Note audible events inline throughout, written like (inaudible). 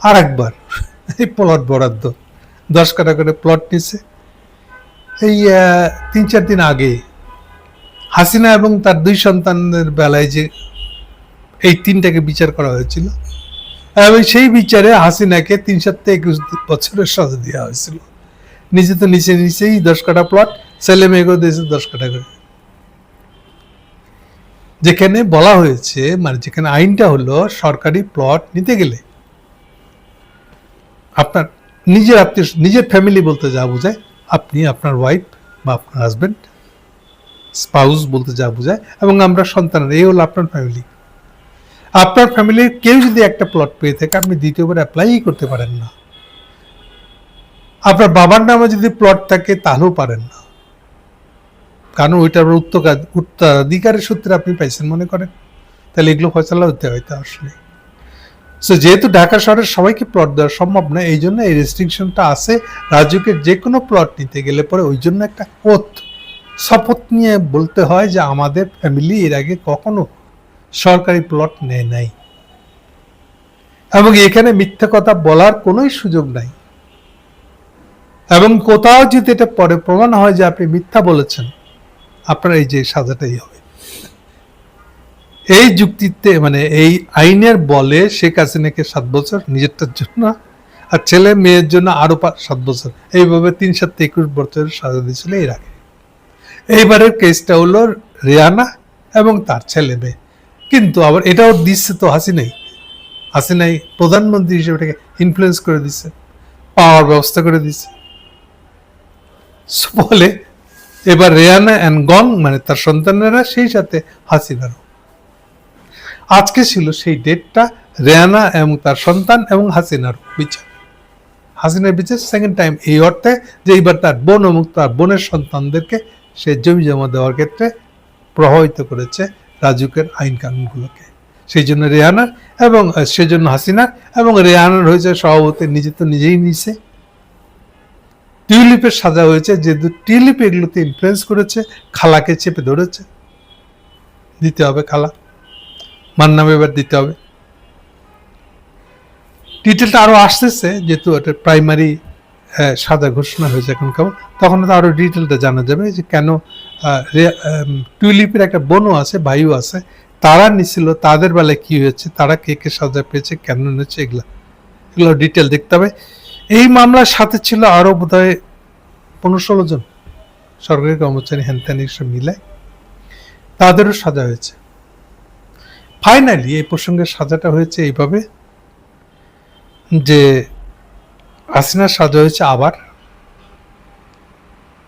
আর একবার এই প্লট বরাদ্দ। দশ কাটা করে প্লট নিছে। এই তিন চার দিন আগে হাসিনা এবং তার দুই সন্তানদের বেলায় যে এই তিনটাকে বিচার করা হয়েছিল, এবং সেই বিচারে হাসিনাকে তিন সপ্তাহে একুশ বছরের সাজা দেওয়া হয়েছিল। নিজে তো নিচে নিচেই দশ কাটা প্লট ছেলে মেয়েকেও দিয়েছে দশ কাটা করে। যেখানে বলা হয়েছে মানে যেখানে আইনটা হলো সরকারি প্লট নিতে গেলে আপনার নিজের আত্মীয় নিজের ফ্যামিলি বলতে যা বোঝায়, আপনি আপনার ওয়াইফ বা আপনার হাজবেন্ড স্পাউস বলতে যা বোঝায়, এবং আমরা সন্তান এই হলো আপনার ফ্যামিলি আপনার ফ্যামিলির কেউ যদি একটা প্লট পেয়ে থাকে, আপনি দ্বিতীয়বার অ্যাপ্লাই করতে পারেন না। আপনার বাবার নামে যদি প্লট থাকে, তাহলেও পারেন না। কারণ ওইটার উত্তর উত্তরাধিকারের সূত্রে আপনি পাইছেন মনে করেন। তাহলে এগুলো ফয়সলা হতে হয় হয়তো আসলে সো যেহেতু ঢাকা শহরের সবাইকে প্লট দেওয়া সম্ভব না, এই জন্য এই রেস্ট্রিকশনটা আছে। রাজ্যকে যে কোনো প্লট নিতে গেলে পরে ওই জন্য একটা ওথ শপথ নিয়ে বলতে হয় যে আমাদের ফ্যামিলি এর আগে কখনো সরকারি প্লট নেয় নাই। এবং এখানে মিথ্যা কথা বলার কোনোই সুযোগ নাই। এবং কোথাও যদি এটা পরে প্রমাণ হয় যে আপনি মিথ্যা বলেছেন, আপনার এই যে সাজাটাই হবে। এই যুক্তিতে মানে এই আইনের বলে শেখ হাসিনাকে সাত বছর নিজেরটার জন্য আর ছেলে মেয়ের জন্য আরও পা- সাত বছর। এইভাবে তিন সাত একুশ বছরের সাজা দিয়েছিল এর আগে। এইবারের কেসটা হলো রিয়ানা এবং তার ছেলে মেয়ে। কিন্তু আবার এটাও দিচ্ছে তো হাসিনাই। হাসিনাই প্রধানমন্ত্রী হিসেবে এটাকে ইনফ্লুয়েন্স করে দিচ্ছে পাওয়ার ব্যবস্থা করে দিচ্ছে। বলে এবার রেয়ানা অ্যান্ড গং মানে তার সন্তানেরা সেই সাথে হাসিনারও। আজকে ছিল সেই ডেটটা রেয়ানা এবং তার সন্তান এবং হাসিনার বিচার। হাসিনার বিচার সেকেন্ড টাইম এই অর্থে যে এইবার তার বোন এবং তার বোনের সন্তানদেরকে সে জমি জমা দেওয়ার ক্ষেত্রে প্রভাবিত করেছে রাজুকের আইন কানুনগুলোকে। সেই জন্য রেহানার এবং সেজন্য হাসিনার এবং রেহানার হয়েছে সভাপতি, নিজে তো নিজেই নিছে। টিউলিপের সাজা হয়েছে যেহেতু টিউলিপ এগুলোতে ইনফ্লুয়েন্স করেছে, খালাকে চেপে ধরেছে। দিতে হবে খালা। মার নামে এবার দিতে হবে। ডিটেলটা আরও আসতেছে, যেহেতু এটা প্রাইমারি সাজা ঘোষণা হয়েছে এখন কেমন, তখন তো আরও ডিটেলটা জানা যাবে, যে কেন টিউলিপের একটা বোনও আছে ভাইও আছে, তারা নিছিল, তাদের বেলায় কি হয়েছে, তারা কে কে সাজা পেয়েছে, কেন নিয়েছে এগুলো এগুলো ডিটেল দেখতে হবে। এই মামলার সাথে ছিল আরও বোধ হয় পনেরো ষোলো জন, সরকারি কর্মচারী হ্যান ত্যান মিলায় তাদেরও সাজা হয়েছে। ফাইনালি এই প্রসঙ্গে সাজাটা হয়েছে এইভাবে যে হাসিনার সাজা হয়েছে আবার।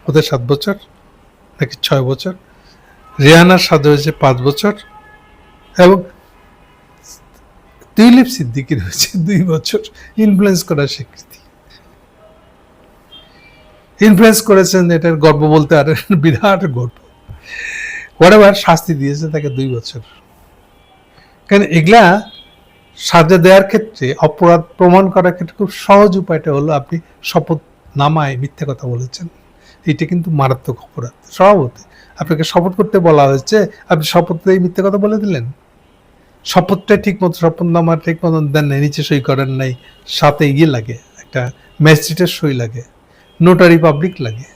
ওদের সাত বছর, নাকি ছয় বছর। রিয়ানার সাজা হয়েছে পাঁচ বছর। এবং টিউলিপ সিদ্দিকির হয়েছে (laughs) দুই বছর। ইনফ্লুয়েন্স করার স্বীকৃতি। ইনফ্লুয়েন্স করেছেন এটার গর্ব বলতে আর (laughs) বিরাট গর্ব। ওরা শাস্তি দিয়েছে তাকে দুই বছর। কারণ এগুলা সাজা দেওয়ার ক্ষেত্রে, অপরাধ প্রমাণ করার ক্ষেত্রে খুব সহজ উপায়টা হলো আপনি শপথ নামায় মিথ্যে কথা বলেছেন। এটা কিন্তু মারাত্মক অপরাধ। স্বভাবতে আপনাকে শপথ করতে বলা হয়েছে, আপনি শপথে মিথ্যে কথা বলে দিলেন। শপথটা ঠিক মতো শপথ নামা ঠিক মতো দেন নাই, নিচে সই করেন নাই, সাথে ইয়ে লাগে, একটা ম্যাজিস্ট্রেটের সই লাগে নোটারি পাবলিক লাগে।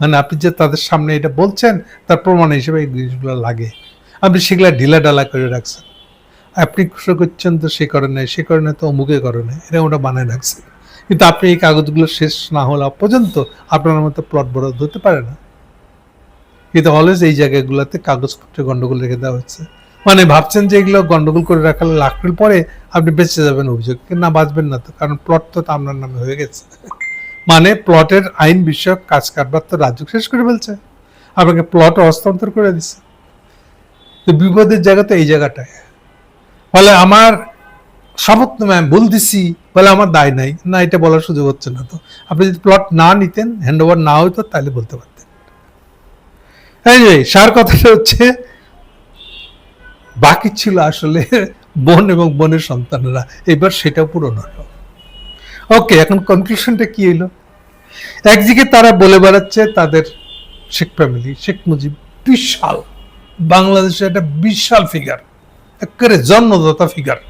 মানে আপনি যে তাদের সামনে এটা বলছেন, তার প্রমাণ হিসেবে এই জিনিসগুলো লাগে। আপনি সেগুলা ঢিলা ডালা করে রাখছেন। আপনি খুশি করছেন তো সে করে নাই, সে করে নাই তো অমুকে করে নাই এটা ওটা বানায় রাখছেন। কিন্তু আপনি এই কাগজগুলো শেষ না হওয়া পর্যন্ত আপনার মতো প্লট বরাদ্দ হতে পারে না। কিন্তু অলওয়েজ এই জায়গাগুলোতে কাগজপত্রে গন্ডগোল রেখে দেওয়া হচ্ছে। মানে ভাবছেন যে এগুলো গন্ডগোল করে রাখালে লাখের পরে আপনি বেঁচে যাবেন অভিযোগ না, বাঁচবেন না তো, কারণ প্লট তো আপনার নামে হয়ে গেছে। মানে প্লটের আইন বিষয়ক কাজ কারবার তো রাজ্য শেষ করে ফেলছে। আপনাকে প্লট হস্তান্তর করে দিচ্ছে। তো বিপদের জায়গা তো এই জায়গাটায়। বলে আমার শপথ নামে আমি ভুল দিছি বলে আমার দায় নাই। না এটা বলার সুযোগ হচ্ছে না তো। আপনি যদি প্লট না নিতেন হ্যান্ড ওভার না হইতো তাহলে বলতে পারতেন। Anyway, সার কথাটা হচ্ছে বাকি ছিল আসলে বোন এবং বোনের সন্তানরা। এবার সেটা পূরণ হলো। ওকে এখন কনক্লুশনটা কি হলো একদিকে তারা বলে বেড়াচ্ছে তাদের শেখ ফ্যামিলি শেখ মুজিব বিশাল। বাংলাদেশের একটা বিশাল ফিগার একেবারে জন্মদাতা ফিগার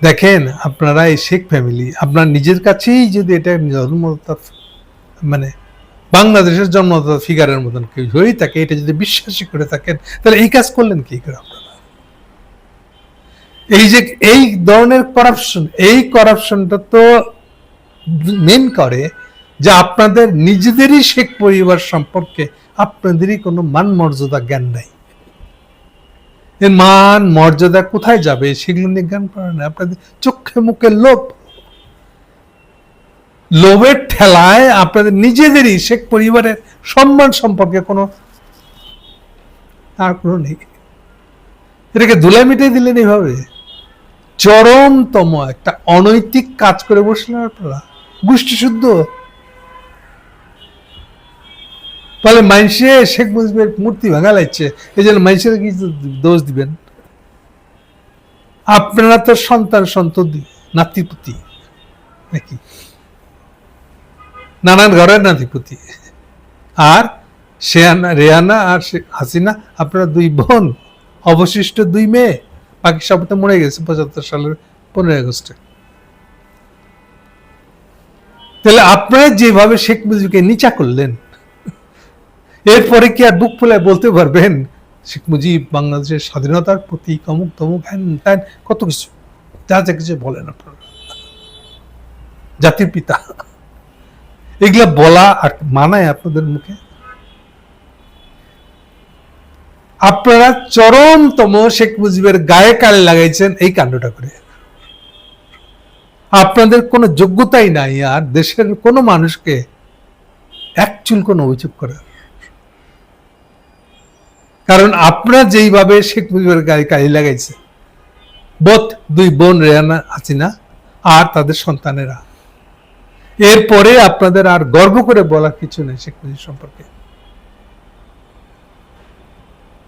দেখেন, আপনারা এই শেখ ফ্যামিলি আপনার নিজের কাছেই যদি এটা জন্মদাতা মানে বাংলাদেশের জন্মদাতা ফিগারের মতন কেউ হয়েই থাকে, এটা যদি বিশ্বাসই করে থাকেন, তাহলে এই কাজ করলেন কি করে আপনারা? এই যে এই ধরনের করাপশন এই করাপশনটা তো মেন করে যে আপনাদের নিজেদেরই শেখ পরিবার সম্পর্কে আপনাদেরই কোনো মান মর্যাদা জ্ঞান নাই। এর মান মর্যাদা কোথায় যাবে? সেগুলো নিয়ে জ্ঞান করেন না আপনাদের চোখে মুখে লোভ। লোভের ঠেলায় আপনাদের নিজেদেরই শেখ পরিবারের সম্মান সম্পর্কে কোনো আগ্রহ নেই। এটাকে ধুলাই মিটিয়ে দিলেন এইভাবে চরমতম একটা অনৈতিক কাজ করে বসলেন আপনারা। গোষ্ঠী শুদ্ধ তাহলে মানুষে শেখ মুজিবের মূর্তি ভাঙা লাগছে। এই জন্য মানুষের কি দোষ দিবেন। আপনারা তো সন্তান সন্ততি, নাতিপুতি, নাকি? নানান ঘরের নাতিপুতি। আর শেয়ানা, রেয়ানা আর শে- হাসিনা, আপনারা দুই বোন, অবশিষ্ট দুই মেয়ে, বাকি সব তো মরে গেছে পঁচাত্তর সালের পনেরোই আগস্টে। তাহলে আপনারা যেভাবে শেখ মুজিবকে নিচা করলেন এরপরে কি আর বুক ফুলে বলতে পারবেন? শেখ মুজিব বাংলাদেশের স্বাধীনতার প্রতি অমুক তমুক হ্যান ত্যান, কত কিছু। যা যা কিছু বলেন আপনারা। জাতির পিতা। এগুলা বলা আর মানায় আপনাদের মুখে? আপনারা চরমতম শেখ মুজিবের গায়ে কাল লাগাইছেন এই কাণ্ডটা করে। আপনাদের কোনো যোগ্যতাই নাই আর দেশের কোনো মানুষকে এক চুল কোনো অভিযোগ করার। কারণ আপনারা যেইভাবে শেখ মুজিবের গায়ে কালি লাগাইছে, বোধ দুই বোন রেহানা হাসিনা আর তাদের সন্তানেরা। এরপরে আপনাদের আর গর্ব করে বলার কিছু নেই শেখ মুজিব সম্পর্কে।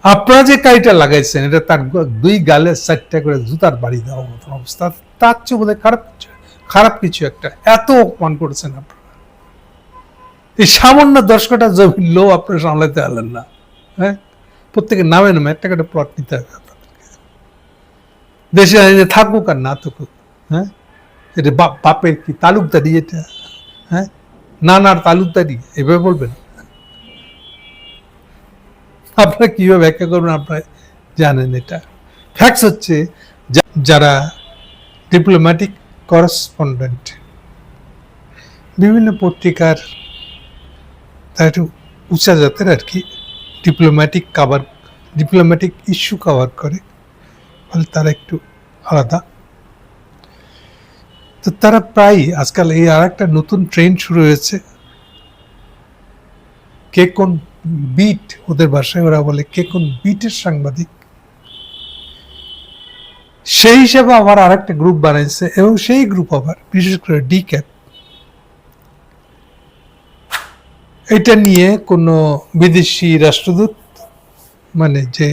আপনারা যে কালিটা লাগাইছেন, এটা তার দুই গালে চারটা করে জুতার বাড়ি দেওয়ার মতন অবস্থা। তার চেয়ে বোধহয় খারাপ কিছু খারাপ কিছু একটা। এত অপমান করেছেন আপনারা। এই সামান্য দশ কাটা জমির লো আপনারা সামলাতে পারলেন না হ্যাঁ? প্রত্যেকের নামে নামে একটা করে প্লট নিতে হবে দেশে আইনে থাকুক আর না থাকুক হ্যাঁ? এটা বাপ বাপের কি তালুকদারি এটা হ্যাঁ? নানার তালুকদারি, এভাবে বলবেন? আপনারা কীভাবে ব্যাখ্যা করবেন আপনারা জানেন এটা। ফ্যাক্টস হচ্ছে যারা ডিপ্লোম্যাটিক করেসপন্ডেন্ট বিভিন্ন পত্রিকার তারা একটু উঁচা জাতের আর কি diplomatic cover diplomatic issue cover করে ফলে তারা একটু আলাদা। তো তারা প্রায় আজকাল এই আর একটা নতুন ট্রেন্ড শুরু হয়েছে। কে কোন বিট ওদের ভাষায় ওরা বলে কে কোন বিটের সাংবাদিক। সেই হিসাবে আবার আরেকটা গ্রুপ বানাইছে, এবং সেই গ্রুপ আবার, বিশেষ করে ডি ক্যাপ এটা নিয়ে কোনো বিদেশি রাষ্ট্রদূত মানে যে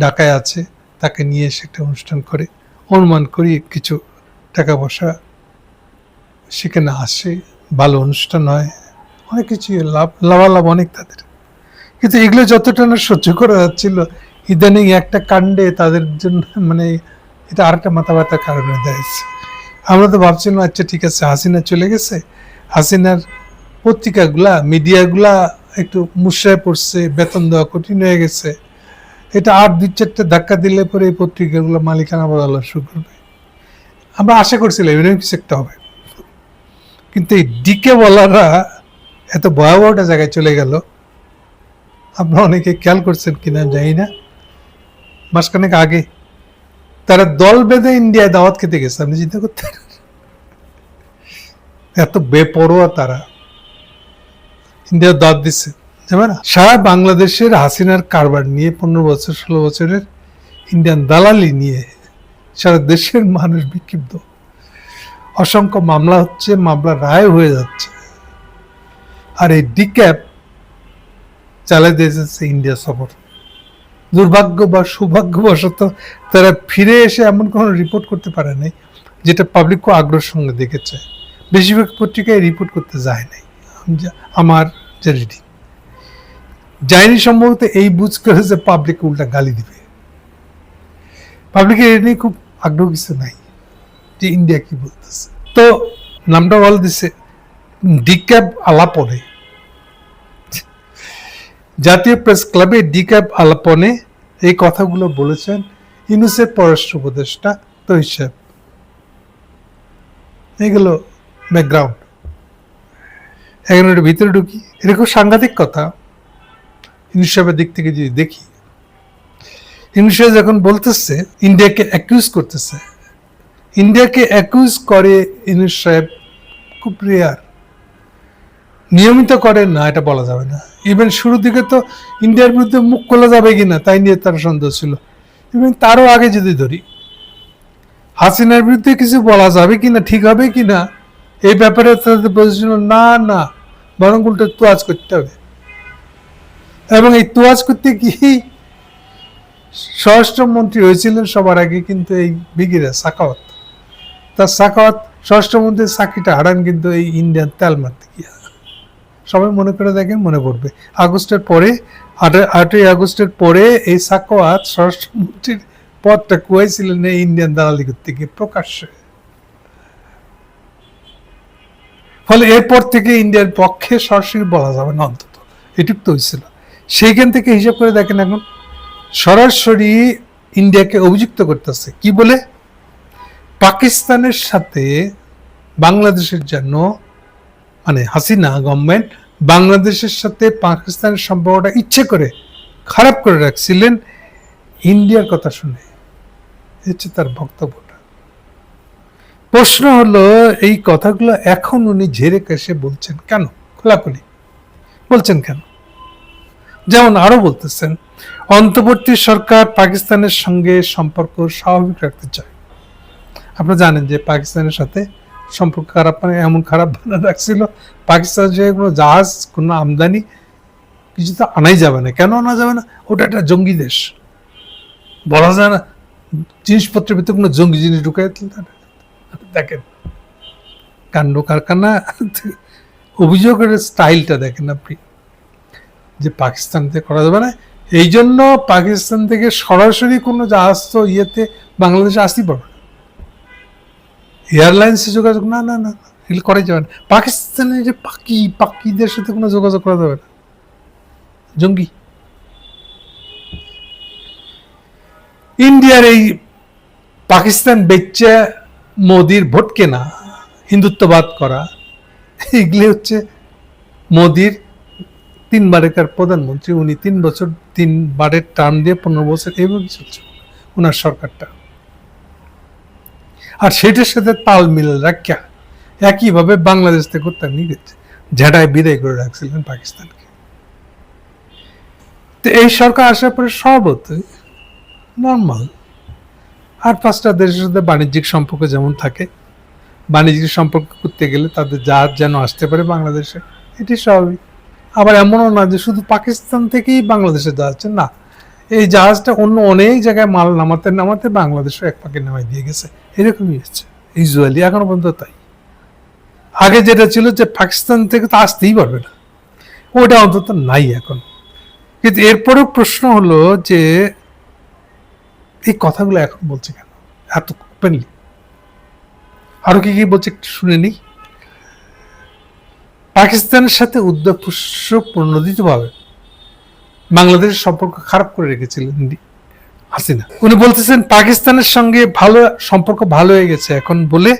ঢাকায় আছে, তাকে নিয়ে এসে একটা অনুষ্ঠান করে। অনুমান করি কিছু টাকা পয়সা সেখানে আসে, ভালো অনুষ্ঠান হয়। অনেক কিছু লাভ, লাভালাভ অনেক তাদের। কিন্তু এগুলো যতটা না সহ্য করা যাচ্ছিল, ইদানিং একটা কাণ্ডে তাদের জন্য মানে এটা আরেকটা মাথা ব্যথার কারণ দাঁড়িয়েছে আমরা তো ভাবছিলাম আচ্ছা ঠিক আছে, হাসিনা চলে গেছে। হাসিনার পত্রিকাগুলা, মিডিয়াগুলা একটু মুশরায় পড়ছে, বেতন দেওয়া কঠিন হয়ে গেছে। এটা আর দুই চারটে ধাক্কা দিলে পরে এই পত্রিকাগুলো মালিকানা বদলা শুরু করবে। আমরা আশা করছিলাম এরকম কিছু একটা হবে। কিন্তু এই ডিকে বলারা এত ভয়াবহ একটা জায়গায় চলে গেল। আপনারা অনেকে খেয়াল করছেন কিনা জানি না। মাসখানেক আগে তারা দল বেঁধে ইন্ডিয়ায় দাওয়াত খেতে গেছে, আপনি চিন্তা করতে? এত বেপরোয়া তারা। ইন্ডিয়া দাঁত দিচ্ছে সারা বাংলাদেশের হাসিনার কারবার নিয়ে পনেরো বছর, ষোলো বছরের ইন্ডিয়ান দালালি নিয়ে সারা দেশের মানুষ বিক্ষিপ্ত। অসংখ্য মামলা হচ্ছে মামলা রায় হয়ে যাচ্ছে। আর এই ডিক্যাপ চালাই দিয়েছে ইন্ডিয়া সফর। দুর্ভাগ্য বা সৌভাগ্যবশত তারা ফিরে এসে এমন কোনো রিপোর্ট করতে পারে নাই, যেটা পাবলিকও আগ্রহের সঙ্গে দেখেছে। বেশিরভাগ পত্রিকায় রিপোর্ট করতে যায় নাই। আমার রিডিং যায়নি সম্ভবত এই বুঝ করে যে পাবলিক উল্টা গালি দিবে। পাবলিকের এ নিয়ে খুব আগ্রহ কিছু নাই যে ইন্ডিয়া কি বলতেছে। তো নামটা বলে দিছে ডিক্যাব আলাপনে। জাতীয় প্রেস ক্লাবে ডিক্যাব আলাপনে এই কথাগুলো বলেছেন ইউনুসের পররাষ্ট্র উপদেষ্টা তৈশাব এগুলো ব্যাকগ্রাউন্ড এখন একটু ভিতরে ঢুকি। এটা খুব সাংঘাতিক কথা। ইউনিসেফের দিক থেকে যদি দেখি ইউনিসেফ যখন বলতেছে, ইন্ডিয়াকে অ্যাকিউজ করতেছে, ইন্ডিয়াকে অ্যাকিউজ করে ইউনিসেফ খুব রেয়ার নিয়মিত করে না, এটা বলা যাবে না। ইভেন শুরুর দিকে তো ইন্ডিয়ার বিরুদ্ধে মুখ খোলা যাবে কিনা, তাই নিয়ে তার সন্দেহ ছিল। ইভেন তারও আগে যদি ধরি, হাসিনার বিরুদ্ধে কিছু বলা যাবে কিনা, ঠিক হবে কিনা এই ব্যাপারে তাদের বলেছিল না না, বরং উল্টো তোয়াজ করতে হবে। এবং এই তোয়াজ করতে গিয়েই স্বরাষ্ট্রমন্ত্রী হয়েছিলেন সবার আগে, কিন্তু এই বিগিরা, সাকাওয়াত। তার সাকাওয়াত, স্বরাষ্ট্রমন্ত্রীর চাকরিটা হারান, কিন্তু এই ইন্ডিয়ান তেল মারতে গিয়া। সবাই মনে করে দেখেন, মনে পড়বে। আগস্টের পরে, আট- আটই আগস্টের পরে এই সাকাওয়াত স্বরাষ্ট্রমন্ত্রীর পদটা কুয়াইছিলেন এই ইন্ডিয়ান দালালি করতে গিয়ে প্রকাশ্যে। ফলে এরপর থেকে ইন্ডিয়ার পক্ষে সরাসরি বলা যাবে না অন্তত। এটুক তো হয়েছিল। সেইখান থেকে হিসাব করে দেখেন এখন, সরাসরি ইন্ডিয়াকে অভিযুক্ত করতেছে কি বলে? পাকিস্তানের সাথে বাংলাদেশের জন্য মানে হাসিনা গভর্নমেন্ট বাংলাদেশের সাথে পাকিস্তানের সম্পর্কটা ইচ্ছে করে, খারাপ করে রাখছিলেন, ইন্ডিয়ার কথা শুনে। হচ্ছে তার বক্তব্যটা প্রশ্ন হলো, এই কথাগুলো এখন উনি ঝেড়ে কেসে বলছেন কেন? খোলাখুলি। বলছেন কেন? যেমন আরও বলতেছেন, অন্তর্বর্তী সরকার পাকিস্তানের সঙ্গে সম্পর্ক স্বাভাবিক রাখতে চায়। আপনারা জানেন যে পাকিস্তানের সাথে সম্পর্ক খারাপ মানে এমন খারাপ বানা রাখছিল, পাকিস্তান যে কোনো জাহাজ, কোনো আমদানি, কিছু তো আনাই যাবে না। কেন আনা যাবে না? ওটা একটা জঙ্গি দেশ। বলা যায় না, জিনিসপত্রের ভিতরে কোনো জঙ্গি জিনিস ঢুকাই দেখেন, কাণ্ড কারখানা, অভিযোগের স্টাইলটা দেখেন আপনি, যে পাকিস্তান থেকে করা যাবে না। এই জন্য পাকিস্তান থেকে সরাসরি কোনো জাহাজ তো ইয়েতে বাংলাদেশে আসতেই পারবে না। এয়ারলাইন্সে যোগাযোগ, না না না এগুলো করাই যাবে না। পাকিস্তানে যে পাকি, পাকিদের সাথে কোনো যোগাযোগ করা যাবে না। জঙ্গি। ইন্ডিয়ার এই পাকিস্তান বেচে মোদির ভোট কেনা, হিন্দুত্ববাদ করা, এগুলি হচ্ছে মোদির তিনবারেকার প্রধানমন্ত্রী, উনি তিন বছর তিনবারের টার্ম দিয়ে পনেরো বছর এইভাবে চলছে ওনার সরকারটা। আর সেটার সাথে তাল মিল রাখা একইভাবে বাংলাদেশ থেকে তার গেছে ঝাড়ায় বিদায় করে রাখছিলেন পাকিস্তানকে। তো এই সরকার আসার পরে সর্বতই নর্মাল আর পাঁচটা দেশের সাথে বাণিজ্যিক সম্পর্ক যেমন থাকে, বাণিজ্যিক সম্পর্ক করতে গেলে তাদের জাহাজ যেন আসতে পারে বাংলাদেশে, এটি স্বাভাবিক। আবার এমনও না যে শুধু পাকিস্তান থেকেই বাংলাদেশে যাচ্ছে না, এই জাহাজটা অন্য অনেক জায়গায় মাল নামাতে নামাতে বাংলাদেশও এক পাকে নামাই দিয়ে গেছে, এরকমই হচ্ছে ইউজুয়ালি এখনও পর্যন্ত তাই। আগে যেটা ছিল যে পাকিস্তান থেকে তো আসতেই পারবে না, ওটা অন্তত নাই এখন। কিন্তু এরপরেও প্রশ্ন হলো যে এই কথাগুলো এখন বলছে কেন? এত ওপেনলি আরও কি কি বলছে একটু শুনে নিই? পাকিস্তানের সাথে উদ্যোগপুষ্য প্রণোদিতভাবে বাংলাদেশের সম্পর্ক খারাপ করে রেখেছিলেন হাসিনা। উনি বলতেছেন, পাকিস্তানের সঙ্গে ভালো সম্পর্ক ভালো হয়ে গেছে এখন বলে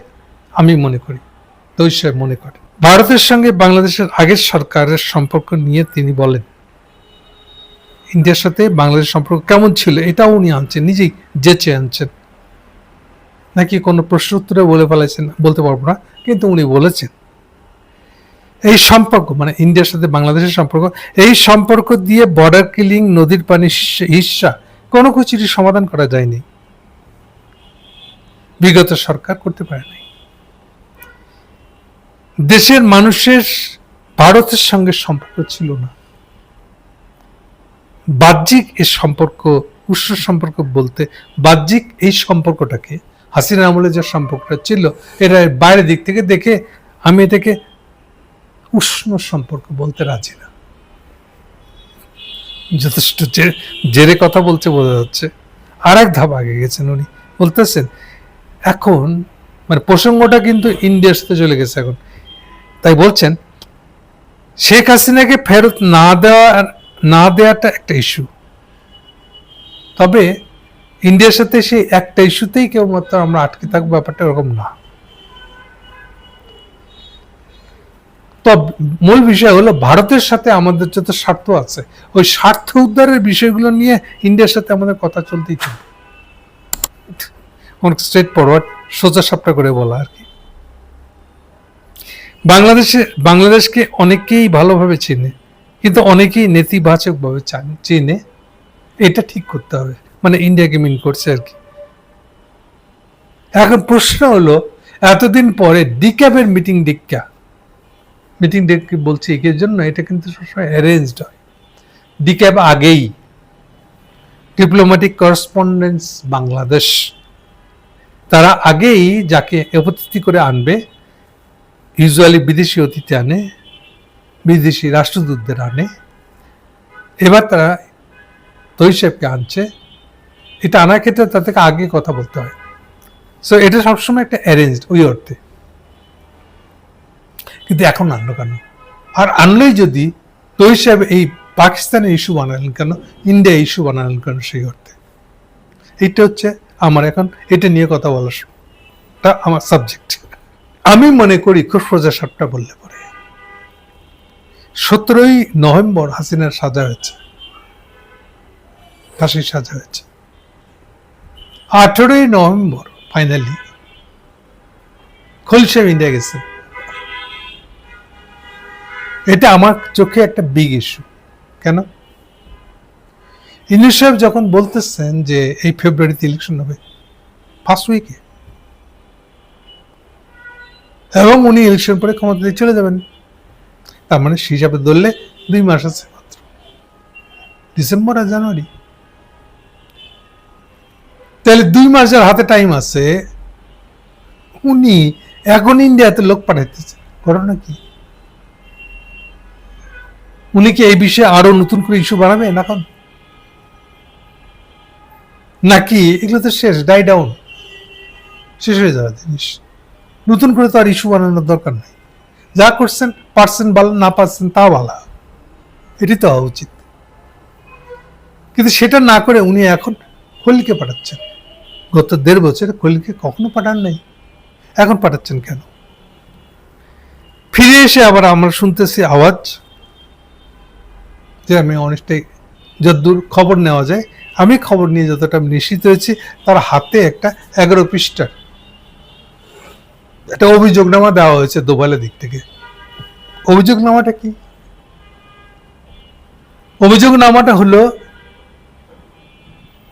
আমি মনে করি। তৈশাব মনে করে। ভারতের সঙ্গে বাংলাদেশের আগের সরকারের সম্পর্ক নিয়ে তিনি বলেন ইন্ডিয়ার সাথে বাংলাদেশের সম্পর্ক কেমন ছিল এটাও উনি আনছেন, নিজেই যেচে আনছেন। নাকি কোনো প্রশ্ন উত্তরে বলে ফেলাইছেন বলতে পারব না, কিন্তু উনি বলেছেন। এই সম্পর্ক মানে ইন্ডিয়ার সাথে বাংলাদেশের সম্পর্ক, এই সম্পর্ক দিয়ে বর্ডার কিলিং নদীর পানি হিস্সা কোনো কিছুরই সমাধান করা যায়নি। বিগত সরকার করতে পারেনি। দেশের মানুষের ভারতের সঙ্গে সম্পর্ক ছিল না। বাহ্যিক এই সম্পর্ক, উৎস সম্পর্ক বলতে বাহ্যিক এই সম্পর্কটাকে হাসিনা আমলে যে সম্পর্কটা ছিল, এটা বাইরের দিক থেকে দেখে আমি এটাকে উষ্ণ সম্পর্ক বলতে রাজি না। যথেষ্ট জেরে কথা বলছে বোঝা যাচ্ছে। আর এক ধাপ আগে গেছেন উনি, বলতেছেন, এখন মানে প্রসঙ্গটা কিন্তু ইন্ডিয়ার সাথে চলে গেছে এখন। তাই বলছেন, শেখ হাসিনাকে ফেরত না দেওয়া না দেওয়াটা একটা ইস্যু তবে ইন্ডিয়ার সাথে সেই একটা ইস্যুতেই কেবলমাত্র আমরা আটকে থাকব, ব্যাপারটা এরকম না। তো মূল বিষয় হলো, ভারতের সাথে আমাদের যত স্বার্থ আছে, ওই স্বার্থ উদ্ধারের বিষয়গুলো নিয়ে ইন্ডিয়ার সাথে আমাদের কথা চলতেই থাকবে অনেক স্ট্রেট ফরওয়ার্ড সোজা সাপটা করে বলা আর কি। বাংলাদেশে, বাংলাদেশকে অনেকেই ভালোভাবে চিনে। কিন্তু অনেকেই নেতিবাচকভাবে চান- চিনে এটা ঠিক করতে হবে। মানে ইন্ডিয়াকে মিন করছে আর কি। এখন প্রশ্ন হলো, এতদিন পরে ডিক্যাবের মিটিং ডিক্কা মিটিং ডেট বলছি এর জন্য, এটা কিন্তু সবসময় অ্যারেঞ্জড হয়। ডিক্যাব আগেই। Diplomatic correspondence Bangladesh. তারা আগেই যাকে অতিথি করে আনবে ইউজুয়ালি বিদেশি অতিথি আনে বিদেশি রাষ্ট্রদূতদের আনে। এবার তারা তৈশাবকে আনছে। এটা আনার ক্ষেত্রে তাদেরকে আগে কথা বলতে হয়। সো এটা সবসময় একটা অ্যারেঞ্জড ওই অর্থে। কিন্তু এখন আনলো কেন? আর আনলেই যদি তৈশাব এই পাকিস্তানের ইস্যু বানালেন কেন? ইন্ডিয়া ইস্যু বানালেন কেন সেই অর্থে? এটা হচ্ছে আমার এখন এটা নিয়ে কথা বলার আমার সাবজেক্ট আমি মনে করি খুব সোজা সাপটা বললে পরে। সতেরোই নভেম্বর হাসিনার সাজা হয়েছে। ফাঁসির সাজা হয়েছে। আঠেরোই নভেম্বর ফাইনালি খলসাম ইন্ডিয়া গেছে। এটা আমার চোখে একটা বিগ ইস্যু কেন? ইন্দ্র সাহেব যখন বলতেছেন যে এই ফেব্রুয়ারিতে ইলেকশন হবে ফার্স্ট উইকে এবং উনি ইলেকশন পরে ক্ষমতা দিয়ে চলে যাবেন। তার মানে সেই হিসাবে ধরলে দুই মাস আছে মাত্র। ডিসেম্বর আর জানুয়ারি। তাহলে দুই মাসের হাতে টাইম আছে। উনি এখন ইন্ডিয়াতে লোক পাঠাইতেছে। ঘটনা কি? উনি কি এই বিষয়ে আরও নতুন করে ইস্যু বানাবেন এখন? নাকি এগুলো তো শেষ ডাই ডাউন শেষ হয়ে যাওয়া জিনিস। নতুন করে তো আর ইস্যু বানানোর দরকার নেই। যা করছেন, পারছেন ভালো, না পারছেন তা ভালো। এটি তো হওয়া উচিত। কিন্তু সেটা না করে উনি এখন খলিলকে পাঠাচ্ছেন। গত দেড় বছর খলিলকে কখনো পাঠান নাই। এখন পাঠাচ্ছেন কেন? ফিরে এসে আবার আমরা শুনতেছি আওয়াজ। যে আমি অনেকটাই যদ্দূর খবর নেওয়া যায়, আমি খবর নিয়ে যতটা নিশ্চিত হয়েছি, তার হাতে একটা এগারো পৃষ্ঠার একটা অভিযোগনামা দেওয়া হয়েছে দোবালের দিক থেকে। অভিযোগনামাটা কি? অভিযোগনামাটা হলো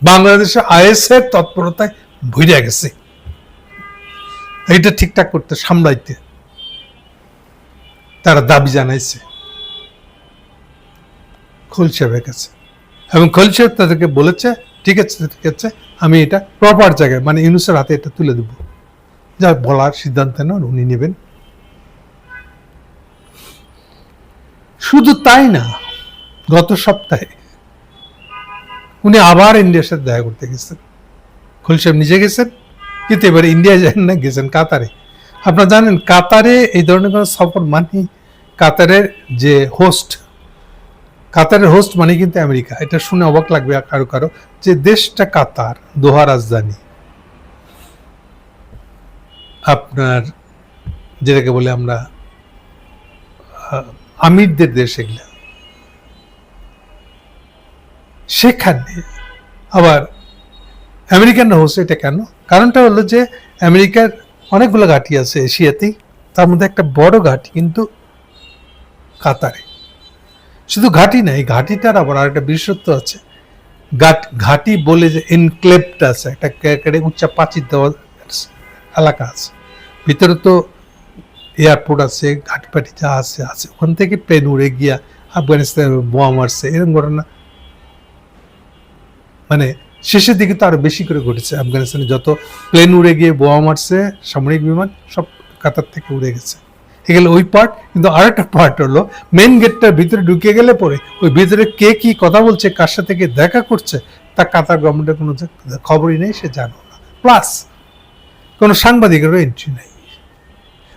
বাংলাদেশে আইএসের তৎপরতায় ভুইরা গেছে। এইটা ঠিকঠাক করতে, সামলাইতে তারা দাবি জানাইছে। খোল সাহেবের কাছে। এবং খোল সাহেব তাদেরকে বলেছে, ঠিক আছে ঠিক আছে, আমি এটা প্রপার জায়গায় মানে ইউনুসের হাতে এটা তুলে দেবো। যা বলার সিদ্ধান্ত নেন, উনি নেবেন। শুধু তাই না, গত সপ্তাহে উনি আবার ইন্ডিয়ার সাথে দেখা করতে গেছেন। খোল সাহেব নিজে গেছেন, কিন্তু এবার ইন্ডিয়া যান না, গেছেন কাতারে। আপনারা জানেন, কাতারে এই ধরনের কোনো সফর মানে কাতারের যে হোস্ট কাতারের হোস্ট মানে কিন্তু আমেরিকা। এটা শুনে অবাক লাগবে কারও কারও যে দেশটা কাতার, দোহা রাজধানী। আপনার যেটাকে বলে আমরা আমিরদের দেশ এগুলা। সেখানে আবার আমেরিকান হোস্ট এটা কেন? কারণটা হলো যে আমেরিকার অনেকগুলো ঘাঁটি আছে এশিয়াতেই তার মধ্যে একটা বড় ঘাঁটি কিন্তু কাতারে। শুধু ঘাঁটি না, এই ঘাঁটিটার আবার আরেকটা বিশেষত্ব আছে। ঘাট, ঘাঁটি বলে যে এনক্লেভটা আছে, একটা উচ্চা প্রাচীর দেওয়া এলাকা আছে। ভিতরে তো এয়ারপোর্ট আছে ঘাটি পাটি যা আছে আছে। ওখান থেকে প্লেন উড়ে গিয়া আফগানিস্তানে বোমা মারছে, এরকম ঘটনা। মানে শেষের দিকে তো আরও বেশি করে ঘটেছে আফগানিস্তানে। যত প্লেন উড়ে গিয়ে বোমা মারছে, সামরিক বিমান, সব কাতার থেকে উড়ে গেছে। এগুলো ওই পার্ট কিন্তু আরেকটা পার্ট হলো মেন গেটটার ভিতরে ঢুকে গেলে পরে ওই ভিতরে কে কি কথা বলছে, কার সাথে দেখা করছে, তা কাতার গভর্নমেন্টের কোনো খবরই নেই, সে জানো না। প্লাস কোনো সাংবাদিকেরও এন্ট্রি নাই।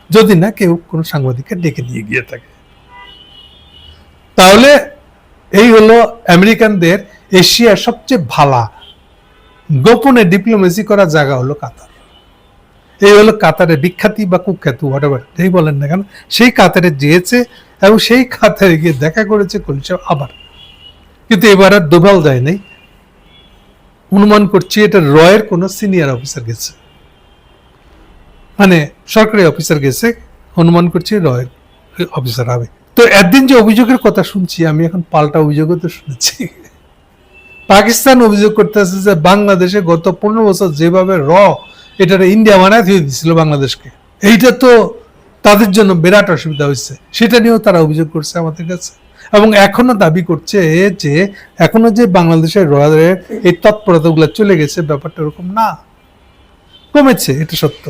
যদি না, কেউ কোনো সাংবাদিককে ডেকে নিয়ে গিয়ে থাকে। তাহলে এই হলো আমেরিকানদের এশিয়ার সবচেয়ে ভালা। গোপনে ডিপ্লোমেসি করা জায়গা হলো কাতার। এই হলো কাতারে বিখ্যাতি বা কুখ্যাতি হোয়াট এভার যেই বলেন না কেন, সেই কাতারে যেয়েছে এবং সেই কাতারে গিয়ে দেখা করেছে কলসা আবার। কিন্তু এবার আর দুবাল যায় নাই। অনুমান করছি এটা রয়ের কোনো সিনিয়র অফিসার গেছে। মানে সরকারি অফিসার গেছে, অনুমান করছি রয়ের অফিসার হবে। তো একদিন যে অভিযোগের কথা শুনছি, আমি এখন পাল্টা অভিযোগও তো শুনেছি। পাকিস্তান অভিযোগ করতেছে যে বাংলাদেশে গত পনেরো বছর যেভাবে র এটা ইন্ডিয়া বানায় দিয়ে দিছিল বাংলাদেশকে। এইটা তো তাদের জন্য বিরাট অসুবিধা হয়েছে। সেটা নিয়েও তারা অভিযোগ করছে আমাদের কাছে। এবং এখনও দাবি করছে যে এখনও যে বাংলাদেশের রয়ের এই তৎপরতাগুলো চলে গেছে, ব্যাপারটা ওরকম না। কমেছে, এটা সত্য।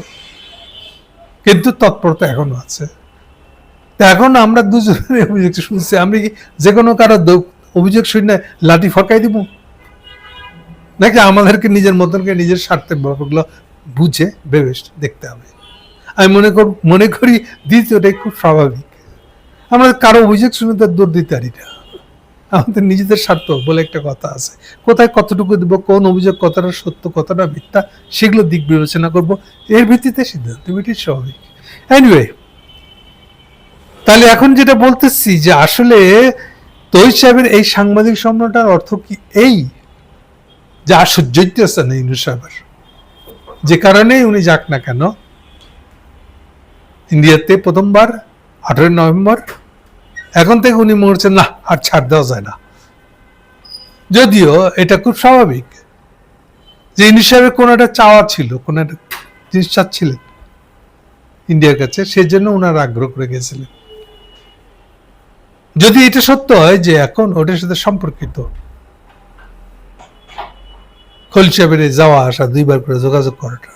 কিন্তু তৎপরতা এখনও আছে। তো এখন আমরা দুজনের অভিযোগ শুনছি, আমি কি যে কোনো কারও অভিযোগ শুনে লাঠি ফটকাই দিব? নাকি আমাদেরকে নিজের মতনকে নিজের স্বার্থের ব্যাপারগুলো বুঝে, ভেবে দেখতে হবে। আমি মনে কর, মনে করি দ্বিতীয়টাই খুব স্বাভাবিক। আমরা কারও অভিযোগ শুনে তো দূর দিতে পারি না। আমাদের নিজেদের স্বার্থ বলে একটা কথা আছে। কোথায় কতটুকু দিব, কোন অভিযোগ, কতটা সত্য, কতটা মিথ্যা, সেগুলো দিক বিবেচনা করব। এর ভিত্তিতে সিদ্ধান্ত এটাই স্বাভাবিক। এনিওয়ে তাহলে এখন যেটা বলতেছি যে আসলে তৈ সাহেবের এই সাংবাদিক সম্মেলনটার অর্থ কি এই? যে আশ্চর্য আছে না ইনু সাহেবের যে কারণে উনি যাক না কেন, ইন্ডিয়াতে প্রথমবার, আঠারোই নভেম্বর এখন থেকে উনি মনে হচ্ছেন না, আর ছাড় দেওয়া যায় না। যদিও এটা খুব স্বাভাবিক যে ইনু সাহেবের কোনো একটা চাওয়া ছিল, কোনো একটা জিনিস চাচ্ছিলেন ইন্ডিয়ার কাছে সেজন্য ওনার আগ্রহ করে গেছিলেন যদি এটা সত্য হয় যে এখন ওটার সাথে সম্পর্কিত, খলিল যাওয়া আসা দুইবার করে যোগাযোগ করাটা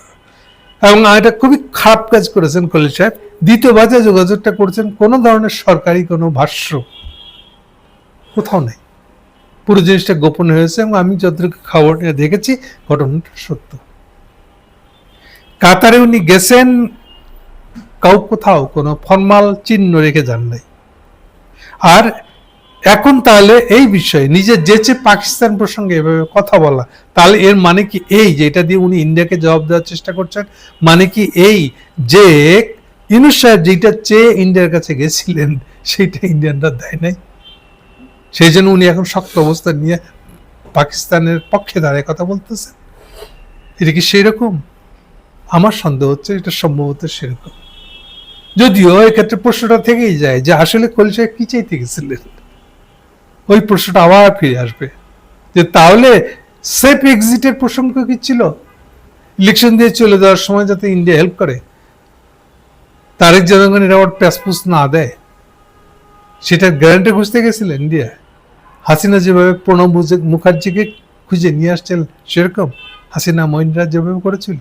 এবং এটা খুবই খারাপ কাজ করেছেন খলিল সাহেব। দ্বিতীয়বার যে যোগাযোগটা করছেন, কোনো ধরনের সরকারি কোনো ভাষ্য কোথাও নেই। পুরো জিনিসটা গোপন হয়েছে এবং আমি যতটুকু খবর দেখেছি, ঘটনাটা সত্য। কাতারে উনি গেছেন, কাউ কোথাও কোনো ফর্মাল চিহ্ন রেখে যান নাই আর এখন তাহলে এই বিষয়ে নিজের যেচে পাকিস্তান প্রসঙ্গে এভাবে কথা বলা, তাহলে এর মানে কি এই যে এটা দিয়ে উনি ইন্ডিয়াকে জবাব দেওয়ার চেষ্টা করছেন? মানে কি এই যে ইউনুস সাহেব যেটা চেয়ে ইন্ডিয়ার কাছে গেছিলেন, সেটা ইন্ডিয়ানরা দেয় নাই। সেই জন্য উনি এখন শক্ত অবস্থা নিয়ে পাকিস্তানের পক্ষে দাঁড়িয়ে কথা বলতেছেন। এটা কি সেই রকম আমার সন্দেহ হচ্ছে এটা সম্ভবত সেরকম। যদিও এক্ষেত্রে প্রশ্নটা থেকেই যায় যে আসলে কলিশা কি চাইতে গেছিলেন? ওই প্রশ্নটা আবার ফিরে আসবে। যে তাহলে সেফ এক্সিটের প্রসঙ্গ কি ছিল? ইলেকশন দিয়ে চলে যাওয়ার সময় যাতে ইন্ডিয়া হেল্প করে, তারেক জনগণের আবার প্যাসপুস না দেয় সেটার গ্যারান্টি খুঁজতে গেছিল ইন্ডিয়া হাসিনা যেভাবে প্রণব মুখার্জিকে খুঁজে নিয়ে আসছেন সেরকম হাসিনা মহিন্দ্রা যেভাবে করেছিল।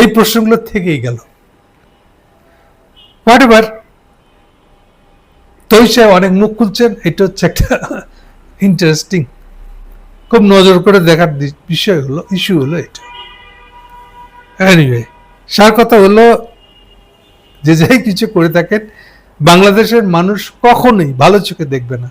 এই প্রশ্নগুলো থেকেই গেল। হোয়াট এভার তৈ সাহেব অনেক মুখ খুলছেন, এটা হচ্ছে একটা ইন্টারেস্টিং খুব নজর করে দেখার বিষয় হলো ইস্যু হলো এটা। এনিওয়ে সার কথা হলো, যে যাই কিছু করে থাকেন, বাংলাদেশের মানুষ কখনোই ভালো চোখে দেখবে না।